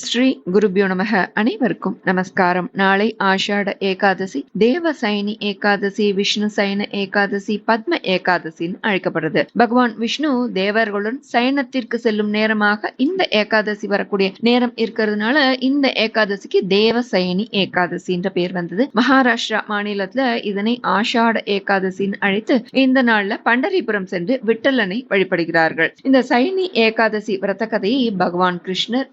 ஸ்ரீ குருபியோ நமக. அனைவருக்கும் நமஸ்காரம். நாளை ஆஷாட ஏகாதசி தேவ சைனி ஏகாதசி விஷ்ணு சைன ஏகாதசி பத்ம ஏகாதசின்னு அழைக்கப்படுது. பகவான் விஷ்ணு தேவர்களுடன் சயனத்திற்கு செல்லும் நேரமாக இந்த ஏகாதசி வரக்கூடிய நேரம் இருக்கிறதுனால இந்த ஏகாதசிக்கு தேவ சயனி ஏகாதசின்ற பேர் வந்தது. மகாராஷ்டிரா மாநிலத்துல இதனை ஆஷாட ஏகாதசின்னு அழைத்து இந்த நாள்ல பண்டரிபுரம் சென்று விட்டலனை வழிபடுகிறார்கள். இந்த சைனி ஏகாதசி விரத கதையை பகவான் கிருஷ்ணர்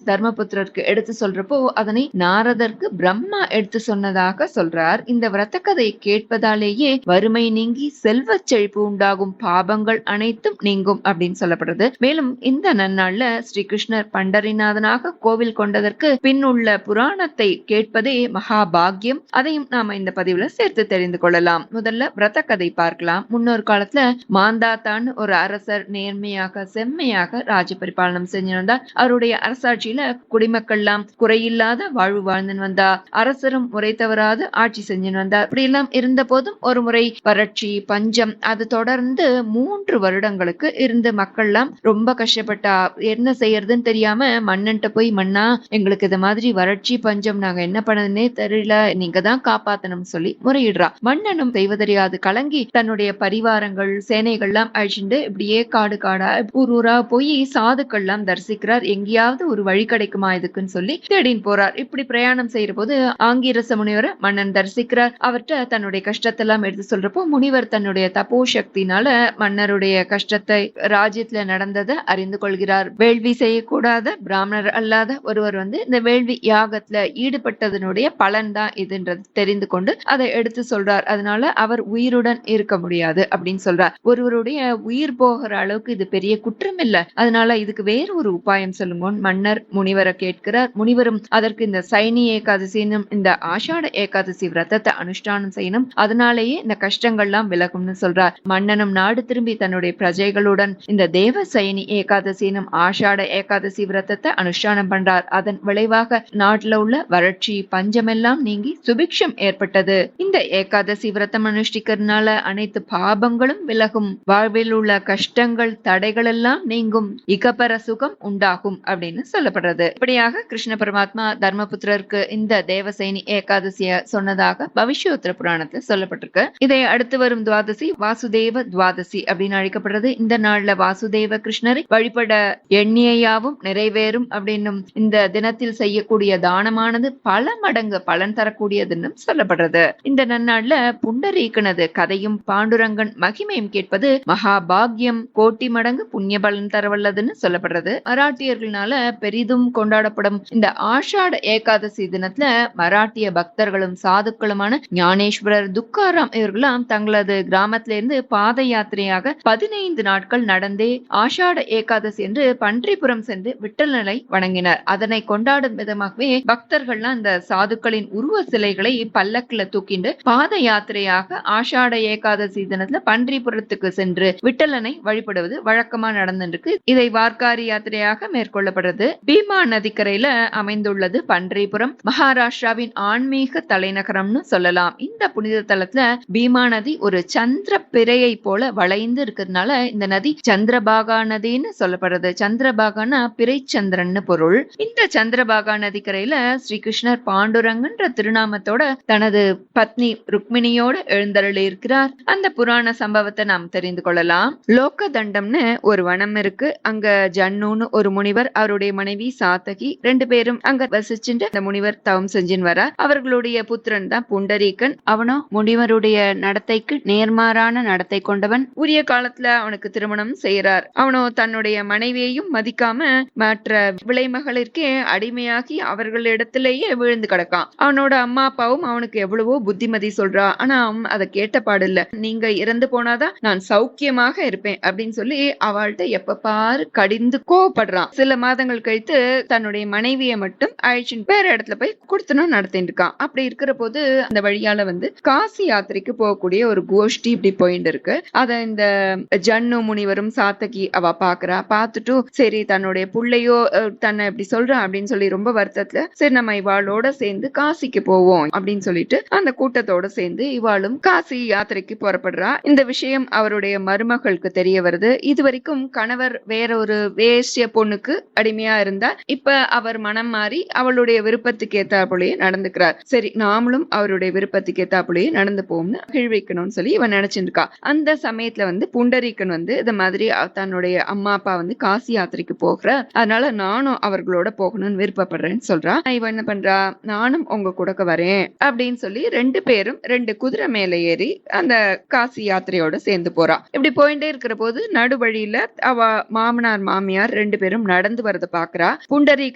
தர்மபுத்திரருக்கு எடுத்து சொல்றப்போ அதனை நாரதற்கு பிரம்மா எடுத்து சொன்னதாக சொல்றார். இந்த விரத கதையை கேட்பதாலேயே வறுமை நீங்கி செல்வ செழிப்பு உண்டாகும் பாபங்கள் அனைத்தும் நீங்கும் அப்படின்னு சொல்லப்படுறது. மேலும் இந்த நன்னாள்ல ஸ்ரீகிருஷ்ணர் பண்டரிநாதனாக கோவில் கொண்டதற்கு பின்னுள்ள புராணத்தை கேட்பதே மகாபாகியம். அதையும் நாம இந்த பதிவுல சேர்த்து தெரிந்து கொள்ளலாம். முதல்ல விரத கதை பார்க்கலாம். முன்னொரு காலத்துல மாந்தாத்தான் ஒரு அரசர் நேர்மையாக செம்மையாக ராஜ பரிபாலனம் செஞ்சு வந்தார் அவருடைய அரசாட்சியில குடிமக்கள்லாம் குறையில்லாத வாழ்வு வாழ்ந்துன்னு வந்தா அரசரும் முறை தவறாது ஆட்சி செஞ்சுன்னு வந்தார் இப்படி எல்லாம் இருந்த போதும் ஒரு முறை வறட்சி பஞ்சம் அது தொடர்ந்து மூன்று வருடங்களுக்கு இருந்த மக்கள்லாம் ரொம்ப கஷ்டப்பட்டா என்ன செய்யறதுன்னு தெரியாம மண்ணன்ட்ட போய் மண்ணா எங்களுக்கு இது மாதிரி வறட்சி பஞ்சம் நாங்க என்ன பண்ணதுன்னே தெரியல நீங்க தான் காப்பாத்தணும் சொல்லி முறையிடுறா. மன்னனும் செய்வதறியாது கலங்கி தன்னுடைய பரிவாரங்கள் சேனைகள்லாம் அழிச்சுட்டு இப்படியே காடு காடா ஊர் ஊரா போய் சாதுக்கள்லாம் தரிசிக்கிறார். எங்கேயாவது ஒரு வழி கிடைக்குமா எதுக்குன்னு சொல்லி தேடின்னு போறார். இப்படி பிரயாணம் செய்யற போது ஆங்கிரச முனிவரை மன்னன் தரிசிக்கிறார். அவர்கிட்ட தன்னுடைய கஷ்டத்தெல்லாம் எடுத்து சொல்றப்போ முனிவர் தன்னுடைய தப்போ சக்தினால மன்னருடைய கஷ்டத்தை ராஜ்யத்துல நடந்ததை அறிந்து கொள்கிறார். வேள்வி செய்யக்கூடாத பிராமணர் அல்லாத ஒருவர் வந்து இந்த வேள்வி யாகத்துல ஈடுபட்டதனுடைய பலன் தான் இதுன்றது தெரிந்து கொண்டு அதை எடுத்து சொல்றார். அதனால அவர் உயிருடன் இருக்க முடியாது அப்படின்னு சொல்றார். ஒருவருடைய உயிர் போகிற அளவுக்கு இது பெரிய குற்றம் இல்ல. அதனால இதுக்கு வேற ஒரு உபாயம் சொல்லுங்க மன்னர் முனிவரை கேட்டு கேட்கிறார் முனிவரும் அதற்கு இந்த சைனி ஏகாதசினும் இந்த ஆஷாட ஏகாதசி விரதத்தை அனுஷ்டானம் செய்யணும். அதனாலேயே இந்த கஷ்டங்கள்லாம் விலகும்னு சொல்றார். மன்னனும் நாடு திரும்பி தன்னுடைய பிரஜைகளுடன் இந்த தேவ சைனி ஏகாதசினும் ஆஷாட ஏகாதசி விரதத்தை அனுஷ்டானம் பண்றார். அதன் விளைவாக நாட்டுல உள்ள வறட்சி பஞ்சமெல்லாம் நீங்கி சுபிக்ஷம் ஏற்பட்டது. இந்த ஏகாதசி விரதம் அனுஷ்டிக்கிறதுனால அனைத்து பாபங்களும் விலகும். வாழ்வில் உள்ள கஷ்டங்கள் தடைகள் எல்லாம் நீங்கும். இகப்பர சுகம் உண்டாகும் அப்படின்னு சொல்லப்படுறது. இப்படியா இப்படியாக கிருஷ்ண பரமாத்மா தர்மபுத்திரருக்கு இந்த தேவசேனி ஏகாதசிய சொன்னதாக பவிஷ்யோத்திர புராணத்துல சொல்லப்பட்டிருக்கு. இதை அடுத்து வரும் துவாதசி வாசுதேவ துவாதசி அப்படின்னு அழைக்கப்படுறது. இந்த நாள்ல வாசுதேவ கிருஷ்ணரை வழிபட எண்ணியாவும் நிறைவேறும் அப்படின்னும் இந்த தினத்தில் செய்யக்கூடிய தானமானது பல மடங்கு பலன் தரக்கூடியதுன்னு சொல்லப்படுறது. இந்த நன்னாள்ல புண்டரீக்கனது கதையும் பாண்டுரங்கன் மகிமையும் கேட்பது மகாபாகியம் கோட்டி மடங்கு புண்ணிய பலன் தரவல்லதுன்னு சொல்லப்படுறது. மராட்டியர்களால பெரிதும் கொண்டாடப்படும் இந்த ஆஷாட ஏகாதசி தினத்துல மராட்டிய பக்தர்களும் சாதுக்களுமான ஞானேஸ்வரர் துக்காராம் இவர்களாம் தங்களது கிராமத்தில இருந்து பாத யாத்திரையாக பதினைந்து நாட்கள் நடந்தே ஆஷாட ஏகாதசி என்று பன்றிபுரம் சென்று விட்டலனை வணங்கினர். அதனை கொண்டாடும் விதமாகவே பக்தர்கள்லாம் இந்த சாதுக்களின் உருவ சிலைகளை பல்லக்கில் தூக்கிண்டு பாத யாத்திரையாக ஆஷாட ஏகாதசி தினத்துல பன்றிபுரத்துக்கு சென்று விட்டலனை வழிபடுவது வழக்கமா நடந்துருக்கு இதை வார்க்காரி யாத்திரையாக மேற்கொள்ளப்படுறது. பீமா கடற்கரையில அமைந்துள்ளது பன்றிபுரம். மகாராஷ்டிராவின் ஆன்மீக தலைநகரம்னு சொல்லலாம். இந்த புனித தலத்துல பீமா நதி ஒரு சந்திர பிறையை போல வளைந்து இருக்கிறதுனால இந்த நதி சந்திரபாகா நதின்னு சொல்லப்படுறது. சந்திரபாகானா பிறை சந்திரன்னு பொருள். இந்த சந்திரபாகா நதிக்கரையில ஸ்ரீகிருஷ்ணர் பாண்டுரங்கன்ற திருநாமத்தோட தனது பத்னி ருக்மிணியோட எழுந்தருளி இருக்கிறார் அந்த புராண சம்பவத்தை நாம் தெரிந்து கொள்ளலாம். லோக தண்டம்னு ஒரு வனம் இருக்கு. அங்க ஜன்னுன்னு ஒரு முனிவர் அவருடைய மனைவி சாத்தகி ரெண்டு பேரும் அங்க வசிச்சுட்டு அந்த முனிவர் தவம் செஞ்சுன்னு வரா அவர்களுடைய புத்திரன் தான் புண்டரீகன். அவனும் முனிவருடைய நடத்தைக்கு நேர்மாறான நடத்தை கொண்டவன். உரிய காலத்துல அவனுக்கு திருமணம் செய்யறார் அவனோ தன்னுடைய மனைவியையும் மதிக்காம மற்ற விளைமகளிற்கே அடிமையாகி அவர்களிடத்திலேயே விழுந்து கிடக்கான். அவனோட அம்மா அப்பாவும் அவனுக்கு எவ்வளவோ புத்திமதி சொல்றா. ஆனா அவன் அதை கேட்ட பாடில்ல. நீங்க இறந்து போனாதான் நான் சௌக்கியமாக இருப்பேன் அப்படின்னு சொல்லி அவள்கிட்ட எப்ப பாரு கடிந்து கோவப்படுறான். சில மாதங்கள் கழித்து தன்னுடைய தன்னுடைய மனைவியை மட்டும் அழிச்சுட்டு வேற இடத்துல போய் கொடுத்தனும் நடத்திட்டு இருக்கான். அப்படி இருக்கிற போது அந்த வழியால வந்து காசி யாத்திரைக்கு போகக்கூடிய ஒரு கோஷ்டி இப்படி போயிட்டு இருக்கு. அத இந்த ஜன்னு முனிவரும் சாத்தகி அவ பாக்குறா. பார்த்துட்டு சரி தன்னுடைய பிள்ளையோ தன்னை இப்படி சொல்றான் அப்படின்னு சொல்லி ரொம்ப வருத்தத்துல சரி நம்ம இவாளோட சேர்ந்து காசிக்கு போவோம் அப்படின்னு சொல்லிட்டு அந்த கூட்டத்தோட சேர்ந்து இவாளும் காசி யாத்திரைக்கு புறப்படுறா. இந்த விஷயம் அவருடைய மருமகளுக்கு தெரிய வருது. இது வரைக்கும் கணவர் வேற ஒரு வேஷ்ய பொண்ணுக்கு அடிமையா இருந்தா இப்ப அவர் மனம் மாறி அவளுடைய விருப்பத்துக்கு ஏத்தாப்புலயே நடந்துக்கிறார். சரி நாமளும் அவருடைய விருப்பத்துக்கு ஏத்தாப்புலயே நடந்து போம்னு கீழ் வைக்கணும்னு சொல்லி இவன் நினைச்சிட்டு இருக்கா அந்த சமயத்துல வந்து புண்டரீக்கன் வந்து இந்த மாதிரி தன்னுடைய அம்மா அப்பா வந்து காசி யாத்திரைக்கு போகிற அதனால நானும் அவர்களோட போகணும்னு விருப்பப்படுறேன்னு சொல்றா. இவன் என்ன பண்றா? நானும் உங்க கூடக்க வரேன் அப்படின்னு சொல்லி ரெண்டு பேரும் ரெண்டு குதிரை மேல ஏறி அந்த காசி யாத்திரையோட சேர்ந்து போறா. இப்படி போயிட்டே இருக்கிற போது நடுவழியில அவ மாமனார் மாமியார் ரெண்டு பேரும் நடந்து வரத பாக்குறா.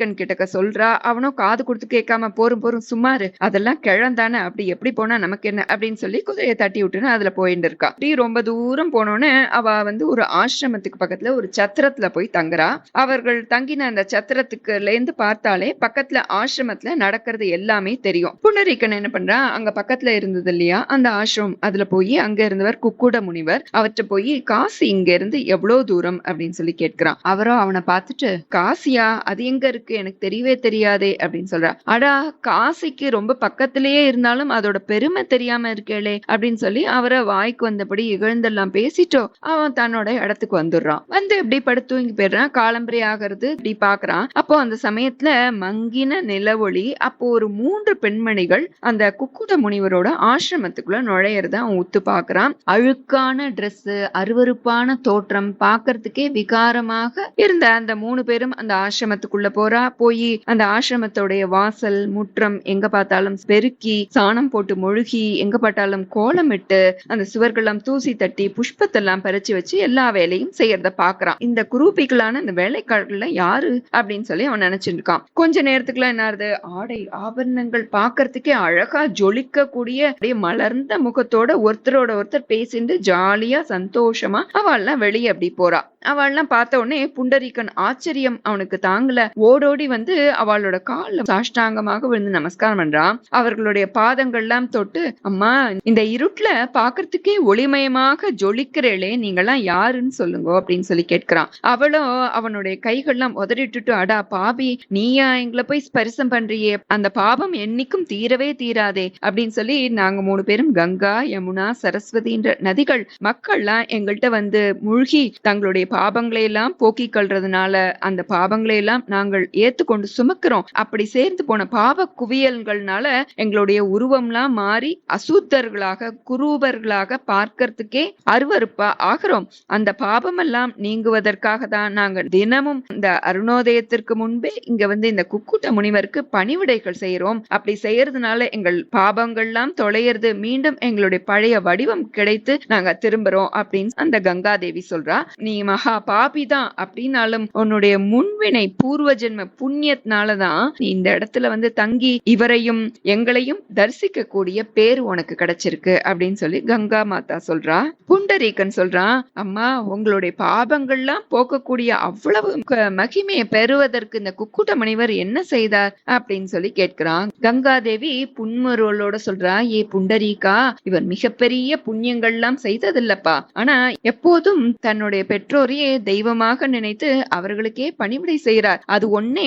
அமெரிக்கன் கிட்டக்க சொல்றா அவனும் காது கொடுத்து கேட்காம போரும் போரும் சுமாரு அதெல்லாம் கிழந்தானே அப்படி எப்படி போனா நமக்கு என்ன? அப்படின்னு சொல்லி குதிரையை தட்டி விட்டுன்னு அதுல போயிட்டு இருக்கா. அப்படி ரொம்ப தூரம் போனோன்னு அவ வந்து ஒரு ஆசிரமத்துக்கு பக்கத்துல ஒரு சத்திரத்துல போய் தங்குறா. அவர்கள் தங்கின அந்த சத்திரத்துக்குல இருந்து பார்த்தாலே பக்கத்துல ஆசிரமத்துல நடக்கிறது எல்லாமே தெரியும். புனரீக்கன் என்ன பண்றா? அங்க பக்கத்துல இருந்தது இல்லையா? அந்த ஆசிரமம். அதுல போய் அங்க இருந்தவர் குக்குட முனிவர். அவர்கிட்ட போய் காசி இங்க இருந்து எவ்வளவு தூரம்? அப்படின்னு சொல்லி கேட்கிறான். அவரும் அவனை பார்த்துட்டு காசியா? அது எங்க இருக்கு? எனக்கு தெரியவே தெரியாதே அப்படின்னு சொல்றா. அடா காசிக்கு ரொம்ப பக்கத்திலேயே இருந்தாலும் அதோட பெருமை தெரியாம இருக்கேளே அப்படின்னு சொல்லி அவரை வாய்க்கு வந்தபடி இகழ்ந்தெல்லாம் பேசிட்டோ அவன் தன்னோட இடத்துக்கு வந்துடுறான். வந்து எப்படி படுத்து தூங்கி போயிடுறான். காலம்பரை ஆகிறது இப்படி பாக்குறான். அப்போ அந்த சமயத்துல மங்கின நிலவொளி அப்போ ஒரு மூன்று பெண்மணிகள் அந்த குக்குட முனிவரோட ஆசிரமத்துக்குள்ள நுழையறத அவன் உத்து பாக்குறான். அழுக்கான ட்ரெஸ் அருவருப்பான தோற்றம் பாக்குறதுக்கே விகாரமாக இருந்த அந்த மூணு பேரும் அந்த ஆசிரமத்துக்குள்ள போறா. போய் அந்த ஆசிரமத்தோடைய வாசல் முற்றம் எங்க பார்த்தாலும் பெருக்கி சாணம் போட்டு மொழுகி எங்க பார்த்தாலும் கோலமிட்டு அந்த சுவர்களெல்லாம் தூசி தட்டி புஷ்பத்தெல்லாம் பறிச்சு வச்சு எல்லா வேலையும் செய்யறத பாக்குறான். இந்த குரூப்பிகளான இந்த வேலைக்காரர்கள யாரு அப்படின்னு சொல்லி அவன் நினைச்சிட்டு இருக்கான் கொஞ்ச நேரத்துக்குலாம் என்ன ஆறுது ஆடை ஆபரணங்கள் பாக்குறதுக்கே அழகா ஜொலிக்க கூடிய அப்படியே மலர்ந்த முகத்தோட ஒருத்தரோட ஒருத்தர் பேசிட்டு ஜாலியா சந்தோஷமா அவள் எல்லாம் வெளியே அப்படி போறா. அவள் எல்லாம் பார்த்த உடனே புண்டரீகன் ஆச்சரியம் அவனுக்கு தாங்கல. ஓடோடி வந்து அவளோட கால சாஷ்டாங்கமாக விழுந்து நமஸ்காரம் பண்றான் அவர்களுடைய பாதங்கள்லாம் தொட்டு அம்மா இந்த இருட்டுல பாக்குறதுக்கே ஒளிமயமாக ஜொலிக்கிறேளே நீங்கெல்லாம் யாருன்னு சொல்லுங்க அப்படின்னு சொல்லி கேட்கிறான் அவளும் அவனுடைய கைகள்லாம் உதறிட்டுட்டு அடா பாபி நீயா எங்களை போய் ஸ்பரிசம் பண்றியே அந்த பாபம் என்னைக்கும் தீரவே தீராதே அப்படின்னு சொல்லி நாங்க மூணு பேரும் கங்கா யமுனா சரஸ்வதின்ற நதிகள் மக்கள்லாம் எங்கள்கிட்ட வந்து மூழ்கி தங்களுடைய பாபங்களை எல்லாம் போக்கிக் கொள்றதுனால அந்த பாபங்களை எல்லாம் நாங்கள் ஏத்துக்கொண்டு சுமக்கிறோம். அப்படி சேர்ந்து போன பாவ குவியல்கள்னால எங்களுடைய உருவம்லாம் மாறி அசூத்தர்களாக குரூபர்களாக பார்க்கறதுக்கே அருவருப்பா ஆகிறோம். அந்த பாபமெல்லாம் நீங்குவதற்காக தான் நாங்கள் தினமும் இந்த அருணோதயத்திற்கு முன்பே இங்க வந்து இந்த குக்குட்ட முனிவருக்கு பணிவிடைகள் செய்யறோம் அப்படி செய்யறதுனால எங்கள் பாபங்கள்லாம் தொலையிறது. மீண்டும் எங்களுடைய பழைய வடிவம் கிடைத்து நாங்க திரும்புறோம் அப்படின்னு அந்த கங்காதேவி சொல்றா. நீ மகா பாபி தான் அப்படின்னாலும் உன்னுடைய முன்வினை பூர்வ ஜென்ம புண்ணியத்தினாலதான் இந்த இடத்துல வந்து தங்கி இவரையும் எங்களையும் தரிசிக்க கூடிய பேர் உனக்கு கிடைச்சிருக்கு அப்படின்னு சொல்லி கங்கா மாதா சொல்றா. புண்டரீகன் சொல்றான் அம்மா உங்களுடைய பாபங்கள்லாம் போக்கக்கூடிய அவ்வளவு மகிமையை பெறுவதற்கு இந்த குக்குட்ட முனிவர் என்ன செய்தார்? அப்படின்னு சொல்லி கேட்கிறான். கங்கா தேவி புன்முறுவலோட சொல்றா ஏ புண்டரீகா இவர் மிகப்பெரிய புண்ணியங்கள்லாம் செய்ததில்லப்பா. ஆனா எப்போதும் தன்னுடைய பெற்றோரையே தெய்வமாக நினைத்து அவர்களுக்கே பணிவிடை செய்கிறார். அது ஒன்னு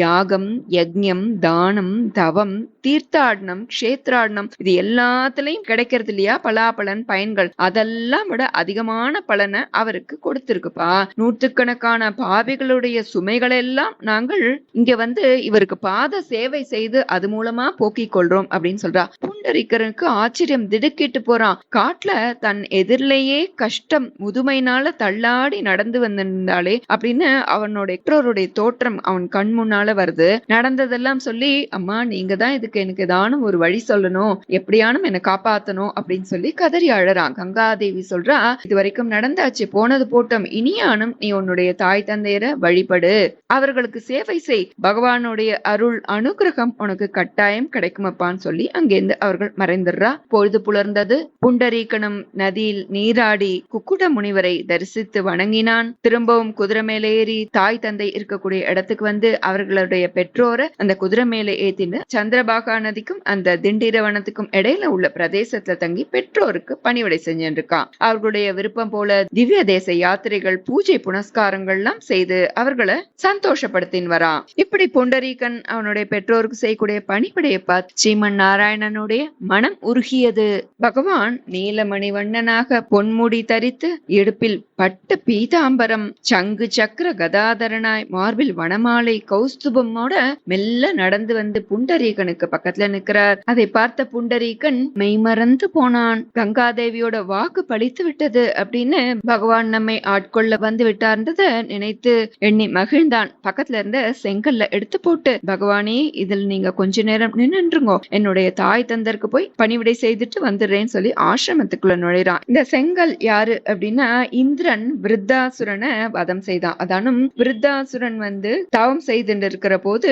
யாகம் யஜ்யம் தானம் தவம் தீர்த்தாடனம் கஷேத்ராடனம் இது எல்லாத்துலயும் கிடைக்கிறது இல்லையா? பலாபலன் பயன்கள். அதெல்லாம் விட அதிகமான பலனை அவருக்கு கொடுத்திருக்குப்பா. நூற்றுக்கணக்கான பாவிகளுடைய சுமைகள் எல்லாம் நாங்கள் இங்க வந்து இவருக்கு பாத சேவை செய்து அது மூலமா போக்கிக் கொள்றோம் அப்படின்னு சொல்றா. புண்டரிக்கருக்கு ஆச்சரியம் திடுக்கிட்டு போறான் காட்டுல தன் எதிரிலேயே கஷ்டம் முதுமையினால தள்ளாடி நடந்து வந்திருந்தாலே அப்படின்னு அவனுடைய பெற்றோருடைய தோற்றம் அவன் கண் முன்னால வருது. நடந்ததெல்லாம் சொல்லி அம்மா நீங்க தான் இதுக்கு எனக்கு ஏதானும் ஒரு வழி சொல்லணும். எப்படியானும் என்னை காப்பாத்தணும். அப்படின்னு சொல்லி கதறி அழறான். கங்காதேவி சொல்றா இது வரைக்கும் நடந்தாச்சு. போனது போட்டம். இனியானும் நீ உன்னுடைய தாய் தந்தையரை வழிபடு. அவர்களுக்கு சேவை செய். பகவானுடைய அருள் அனுகிரகம் உனக்கு கட்டாயம் கிடைக்குமப்பான்னு சொல்லி அங்கிருந்து அவர்கள் மறைந்துடுறா. பொழுது புலர்ந்தது. புண்டரீகனும் நதியில் நீராடி குக்குட முனிவரை தரிசித்து வணங்கினான். திரும்பவும் குதிரை மேலேறி தாய் தந்தை இருக்கக்கூடிய இடத்துக்கு வந்து அவர்களுடைய பெற்றோரை அந்த குதிரை மேல ஏத்தின்னு சந்திரபாகா நதிக்கும் அந்த திண்டிரவனத்துக்கும் இடையில உள்ள பிரதேசத்துல தங்கி பெற்றோருக்கு பணிவிடை செஞ்சிருக்கான் அவர்களுடைய விருப்பம் போல திவ்ய தேச யாத்திரைகள் பூஜை புனஸ்காரங்கள்லாம் செய்து அவர்களை சந்தோஷப்படுத்தின் வரான் இப்படி பொண்டரீகன் அவனுடைய பெற்றோருக்கு செய்யக்கூடிய பணிவிடையை பார்த்து ஸ்ரீமன் நாராயணனுடைய மனம் உருகியது. பகவான் நீலமணி வண்ணனாக பொன்முடி தரித்து இடுப்பில் பட்டு பீதாம்பரம் சங்கு சக்கர கதாதரனாய் மார்பில் வனமாலை கௌஸ்துபமோட மெல்ல நடந்து வந்து புண்டரீகனுக்கு பக்கத்துல நிக்கிறார். அதை பார்த்த புண்டரீகன் மெய்மறந்து போனான். கங்காதேவியோட வாக்கு பழித்து விட்டது அப்படின்னு பகவான் நம்மை ஆட்கொள்ள வந்து விட்டார்ன்றத நினைத்து எண்ணி மகிழ்ந்தான். பக்கத்துல இருந்த செங்கல்ல எடுத்து போட்டு பகவானே இதில் நீங்க கொஞ்ச நேரம் நின்னுருங்கோ என்னுடைய தாய் தந்தருக்கு போய் பணிவிடை செய்துட்டு வந்துடுறேன்னு சொல்லி ஆசிரமத்துக்குள்ள நுழைறான் இந்த செங்கல் யாரு அப்படின்னா இந்திரன் விருத்தாசுரனை வதம் செய்தான். அதானும் விருத்தாசுரன் வந்து தவம் செய்துட்டு இருக்கிற போது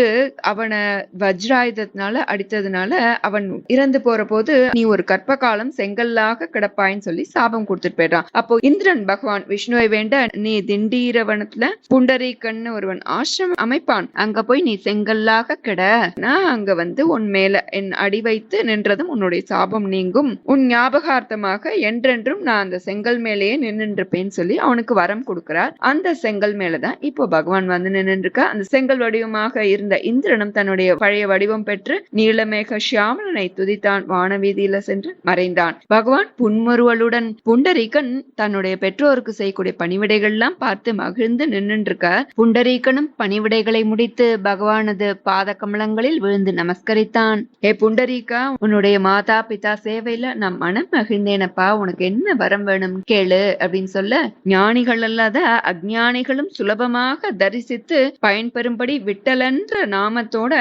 அவனை வஜ்ராயுதத்தினால அடித்ததுனால அவன் இறந்து போற போது நீ ஒரு கற்ப காலம் செங்கல்லாக கிடப்பாயின்னு சொல்லி சாபம் கொடுத்துட்டு போயிடுறான். அப்போ இந்திரன் பகவான் விஷ்ணுவை வேண்ட நீ திண்டீரவனத்துல புண்டரீகன்னு ஒருவன் ஆசிரமம் அமைப்பான். அங்க போய் நீ செங்கல்லாக கிட. நான் அங்க வந்து உன் மேல என் அடி வைத்து நின்றதும் உன்னுடைய சாபம் நீங்கும். உன் ஞாபகார்த்தமாக என்றென்றும் நான் அந்த செங்கல் மேலேயே நின்றுருப்பேன்னு சொல்லி அவனுக்கு வரம் கொடுக்கிறார். அந்த செங்கல் மேலதான் இப்போ பகவான் வந்து நின்றுருக்க அந்த செங்கல் வடிவமாக இருந்த இந்திரனும் தன்னுடைய பழைய வடிவம் பெற்று நீலமேக ஷியாமலனை துதித்தான் வானவீதியில சென்று மறைந்தான். பகவான் புன்முறுவலுடன் புண்டரீகன் தன்னுடைய பெற்றோருக்கு செய்யக்கூடிய பணிவிடைகள்லாம் பார்த்து மகிழ்ந்து நின்றுருக்க புண்டரீகனும் பணிவிடைகளை முடித்து பகவானது பாத கமலங்களில் விழுந்து நமஸ்கரித்தான். ஏ புண்டரீகா உன்னுடைய மாதா பிதா சேவையில நான் மனம் மகிழ்ந்தேனப்பா. உனக்கு என்ன வரம் வேணும் கேளு அப்படின்னு சொல்ல ஞானிகள் அல்லாத அஜ்ஞானிகளும் சுலபமாக தரிசித்து பயன்பெறும்படி விட்டலன்ற நாமத்தோட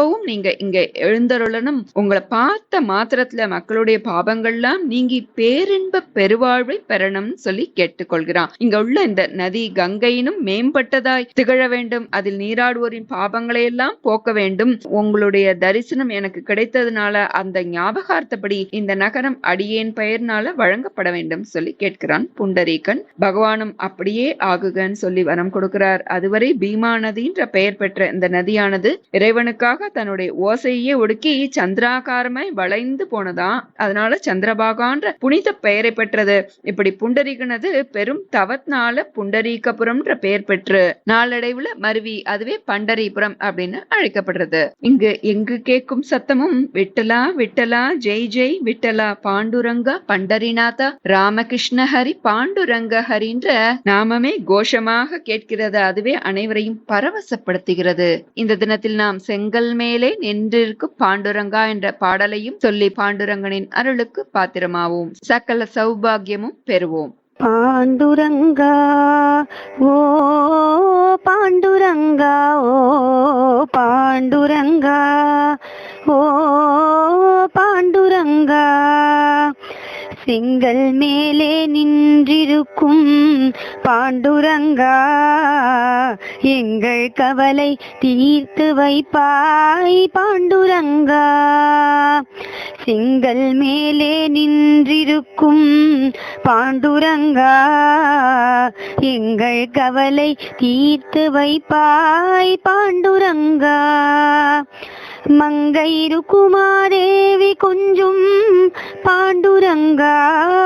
எப்பவும் நீங்க இங்க எழுந்தருளனும் உங்களை பார்த்த மாத்திரத்துல மக்களுடைய பாபங்கள்லாம் நீங்கி பேரின்ப பெருவாழ்வை பெறணும் சொல்லி கேட்டுக்கொள்கிறான். இங்க உள்ள இந்த நதி கங்கையினும் மேம்பட்டதாய் திகழ வேண்டும். அதில் நீராடுவோரின் பாபங்களை எல்லாம் போக்க வேண்டும். உங்களுடைய தரிசனம் எனக்கு கிடைத்ததுனால அந்த ஞாபகார்த்தப்படி இந்த நகரம் அடியேன் பெயர்னால வழங்கப்பட வேண்டும் சொல்லி கேட்கிறான் புண்டரீகன். பகவானும் அப்படியே ஆகுகன்னு சொல்லி வரம் கொடுக்கிறார். அதுவரை பீமா நதின்ற பெயர் பெற்ற இந்த நதியானது இறைவனுக்காக தன்னுடைய ஓசையே ஒடுக்கி சந்திராகாரமாய் வளைந்து போனதாம் அதனால சந்திரபாகான்ற புனித பெயரை பெற்றது. இப்படி புண்டரீகனது பெரும் தவத்னால புண்டரீகபுரம்ன்ற பெயர் பெற்று நாளடைவுல மருவி அதுவே பண்டரிபுரம் அப்படின்னு அழைக்கப்படுறது. இங்கு எங்கு கேட்கும் சத்தமும் விட்டலா விட்டலா ஜெய் ஜெய் விட்டலா பாண்டுரங்கா பண்டரிநாதா ராமகிருஷ்ண ஹரி பாண்டுரங்க ஹரின்ற நாமமே கோஷமாக கேட்கிறது. அதுவே அனைவரையும் பரவசப்படுத்துகிறது. இந்த தினத்தில் நாம் செங்கல் மேலே நின்றிருக்கு பாண்டுரங்கா என்ற பாடலையும் சொல்லி பாண்டுரங்கனின் அருளுக்கு பாத்திரமாவோம். சகல சௌபாகியமும் பெறுவோம். பாண்டுரங்கா ஓ பாண்டுரங்கா ஓ பாண்டுரங்கா ஓ பாண்டுரங்கா. செங்கல் மேலே நின்றிருக்கும் பாண்டுரங்கா எங்கள் கவலை தீர்த்து வைப்பாய் பாண்டுரங்கா. செங்கல் மேலே நின்றிருக்கும் பாண்டுரங்கா எங்கள் கவலை தீர்த்து வைப்பாய் பாண்டுரங்கா. மங்கைரு குமாரேவி கொஞ்சும் பாண்டுரங்கா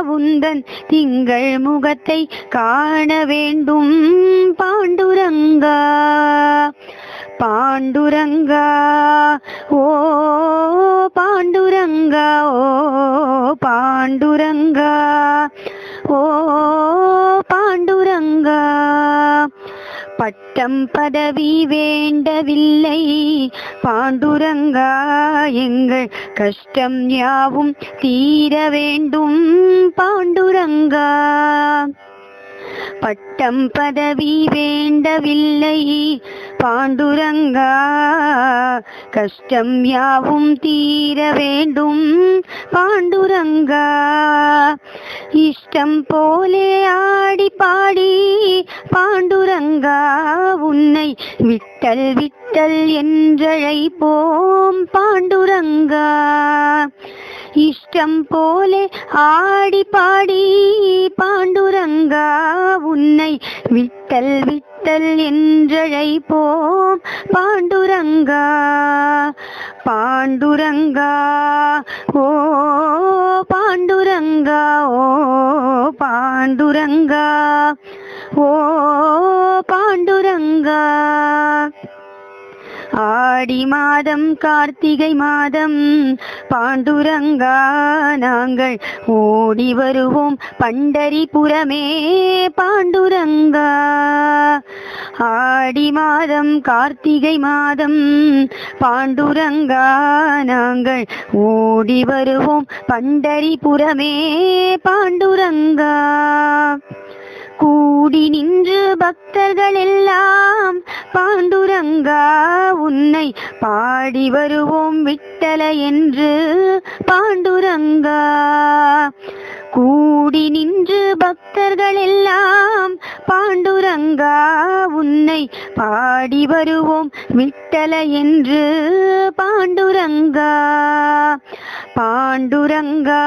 உந்தன் திங்கள் முகத்தை காண வேண்டும். பாண்டுரங்கா பாண்டுரங்கா ஓ பாண்டுரங்கா ஓ பாண்டுரங்கா ஓ பட்டம் பதவி வேண்டவில்லை. பாண்டுரங்கா எங்கள் கஷ்டம் யாவும் தீர வேண்டும். பாண்டுரங்கா பட்டம் பதவி வேண்டவில்லை. பாண்டுரங்கா. கஷ்டம் யாவும் தீர வேண்டும் பாண்டுரங்கா. இஷ்டம் போலே ஆடி பாடி பாண்டுரங்கா. உன்னை விட்டல் விட்டல் என்றழைப்போம் பாண்டுரங்கா. இஷ்டம் போலே ஆடி பாடி பாண்டுரங்கா. உன்னை விட்டல் விட்டல் என்றழைப்போம் பாண்டுரங்கா பாண்டுரங்கா ஓ பாண்டுரங்கா ஓ பாண்டுரங்கா ஓ பாண்டுரங்கா. ஆடி மாதம் கார்த்திகை மாதம் பாண்டுரங்கா நாங்கள் ஓடி வருவோம் பண்டரிபுரமே பாண்டுரங்கா ஆடி மாதம் கார்த்திகை மாதம் பாண்டுரங்கா நாங்கள் ஓடி வருவோம் பண்டரிபுரமே பாண்டுரங்கா கூடி நின்று பக்தர்கள் எல்லாம் பாண்டுரங்கா உன்னை பாடி வருவோம் விட்டல என்று பாண்டுரங்கா. கூடி நின்று பக்தர்கள் எல்லாம் பாண்டுரங்கா உன்னை பாடி வருவோம் விட்டல என்று பாண்டுரங்கா. பாண்டுரங்கா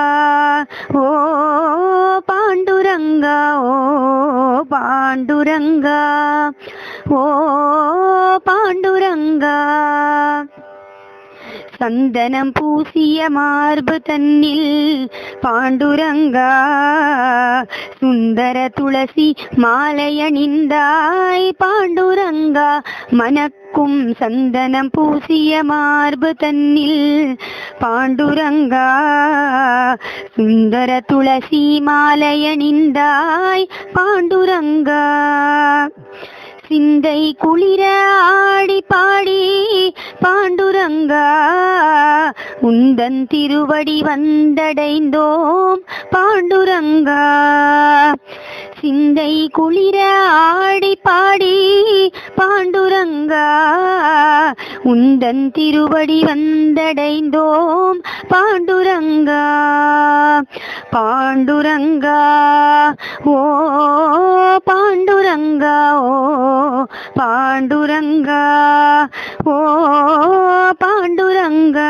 ஓ பாண்டுரங்கா ஓ பாண்டுரங்கா ஓ பாண்டுரங்கா சந்தனம் பூசிய மார்பு தன்னில் பாண்டுரங்கா. சுந்தர துளசி மாலையணிந்தாய் பாண்டுரங்கா. மனக்கும் சந்தனம் பூசிய மார்பு தன்னில் பாண்டுரங்கா. சுந்தர துளசி மாலையணிந்தாய் பாண்டுரங்கா. சிந்தை குளிர ஆடி பாடி பாண்டுரங்கா உந்தன் திருவடி வந்தடைந்தோம் பாண்டுரங்கா. சிந்தை குளிர ஆடி பாடி பாண்டுரங்கா. உந்தன் திருவடி வந்தடைந்தோம் பாண்டுரங்கா. பாண்டுரங்கா ஓ பாண்டுரங்கா ஓ பாண்டுரங்கா ஓ பாண்டுரங்கா.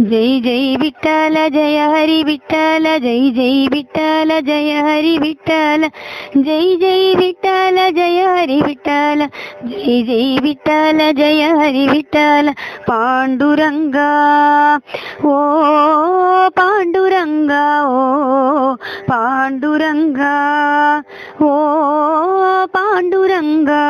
ஜெய் ஜெய் விட்டல ஜெய ஹரி விட்டல ஜெய் ஜெய் விட்டல ஜெய ஹரி விட்டல ஜெய் ஜெய் விட்டல ஜெய ஹரி விட்டல ஜெய் ஜெய் விட்டல ஜெய ஹரி விட்டல பாண்டுரங்கா ஓ பாண்டுரங்கா ஓ பாண்டுரங்கா ஓ பாண்டுரங்கா